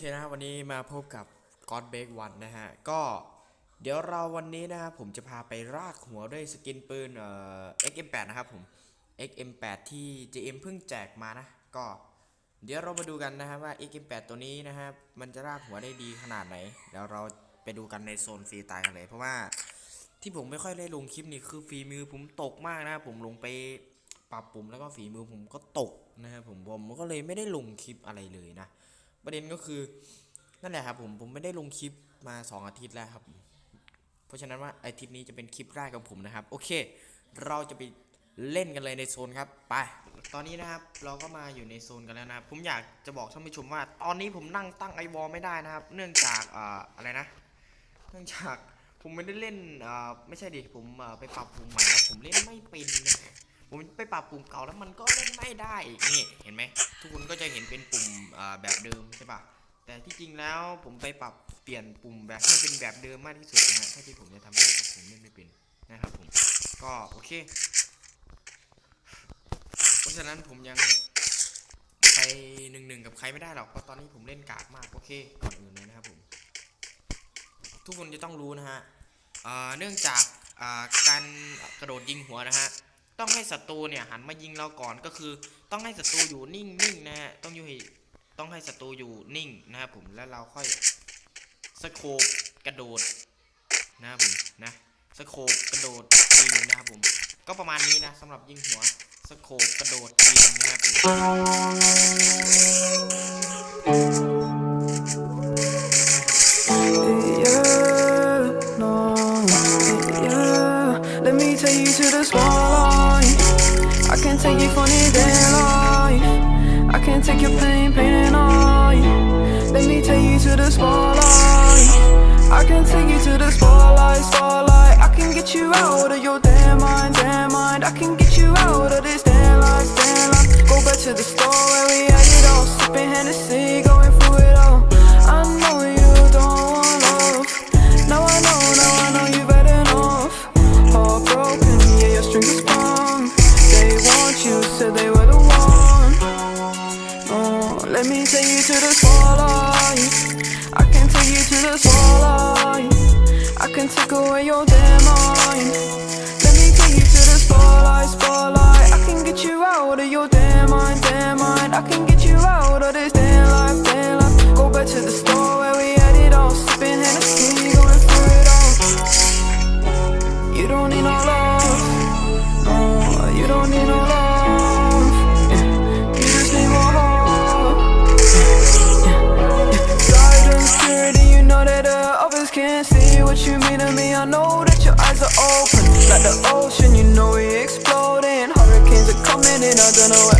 คนะวันนี้มาพบกับ God b a k One นะฮะ ก็เดี๋ยวเราวันนี้นะครับผมจะพาไปรากหัวด้วยสกินปืนเอ่อ XM8 นะครับผม XM8 ที่ GM เพิ่งแจกมานะ ก็เดี๋ยวเรามาดูกันนะครับว่า XM8 ตัวนี้นะครับมันจะรากหัวได้ดีขนาดไหน เดี๋ยวเราไปดูกันในโซนฟรีตายกันเลย เพราะว่าที่ผมไม่ค่อยได้ลงคลิปนี่คือฝีมือผมตกมากนะผมลงไปปรับปรุงแล้วก็ฝีมือผมก็ตกนะครับผมผมก็เลยไม่ได้ลงคลิปอะไรเลยนะ ประเด็นก็คือนั่นแหละครับผมผมไม่ได้ลงคลิปมา 2 อาทิตย์แล้วครับ เพราะฉะนั้นว่าอาทิตย์นี้จะเป็นคลิปแรกของผมนะครับ โอเค เราจะไปเล่นกันเลยในโซนครับไปตอนนี้นะครับเราก็มาอยู่ในโซนกันแล้วนะครับ ผมอยากจะบอกท่านผู้ชมว่า ตอนนี้ผมนั่งตั้งไอวอลไม่ได้นะครับ เนื่องจากอ่าอะไรนะ เนื่องจากผมไม่ได้เล่นอ่าไม่ใช่ดิผมไปปรับปรุงใหม่ครับผมเล่นไม่เป็นนะ ผมไปปรับปรุงเก่าแล้วมันก็เล่นไม่ได้อีกนี่เห็นไหมทุกคนก็จะเห็นเป็นปุ่มแบบเดิมใช่ปะแต่ที่จริงแล้วผมไปปรับเปลี่ยนปุ่มแบบให้เป็นแบบเดิมมากที่สุดนะฮะถ้าที่ผมจะทำได้ก็ผมเล่นไม่เป็นนะครับผมก็โอเค เพราะฉะนั้นผมยังไปหนึ่งหนึ่งกับใครไม่ได้หรอกเพราะตอนนี้ผมเล่นกากมากโอเคก่อนอื่นเลยนะครับผม ทุกคนจะต้องรู้นะฮะเนื่องจากการกระโดดยิงหัวนะฮะ ต้องให้ศัตรูเนี่ยหันมายิงเราก่อนก็คือ ต้องให้ศัตรูอยู่นิ่งๆนะฮะต้องอยู่ต้องให้ศัตรูอยู่นิ่งนะครับผมแล้วเราค่อยสโคปกระโดดนะครับผมนะสโคปกระโดดยิงนะครับผมก็ประมาณนี้นะสำหรับยิงหัวสโคปกระโดดยิงนะครับผม I can take you funny day life. I can't take your pain, pain and I. Let me take you to the spotlight. I can take you to the spotlight, spotlight. I can get you out of your damn mind, damn mind. I can get you out of this damn life, damn life. Go back to the store where we had it all. Sipping Hennessy, let me take you to the spotlight. I can take you to the spotlight. I can take away your damn mind. Let me take you to the spotlight, spotlight. I can get you out of your damn mind, damn mind. I can get you out of this damn life, damn life. Go back to the store where we had it all, sipping Hennessy, what you mean to me. I know that your eyes are open. Like the ocean, you know we exploding. Hurricanes are coming and I don't know